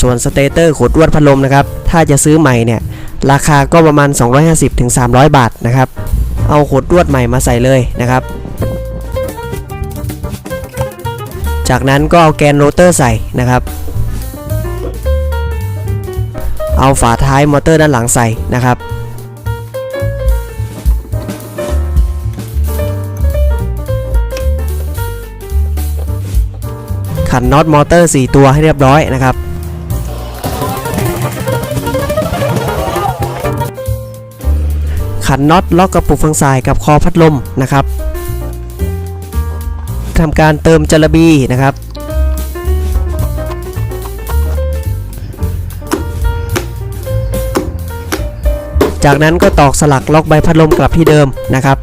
ส่วนสเตเตอร์ขดลวดพัดลมนะครับ ถ้าจะซื้อใหม่เนี่ย ราคาก็ประมาณ 250-300 บาทนะครับ เอาขดลวดใหม่มาใส่เลยนะครับ จากนั้นก็เอาแกนโรเตอร์ใส่นะครับ เอาฝาท้ายมอเตอร์ด้านหลังใส่นะครับขันน็อตมอเตอร์ 4 ตัวให้เรียบร้อยนะครับ ขันน็อตล็อกกระปุกฟังสายกับคอพัดลมนะครับทำการเติมจระบีนะครับจากนั้นก็ตอกสลักล็อกใบพัดลมกลับที่เดิมนะครับ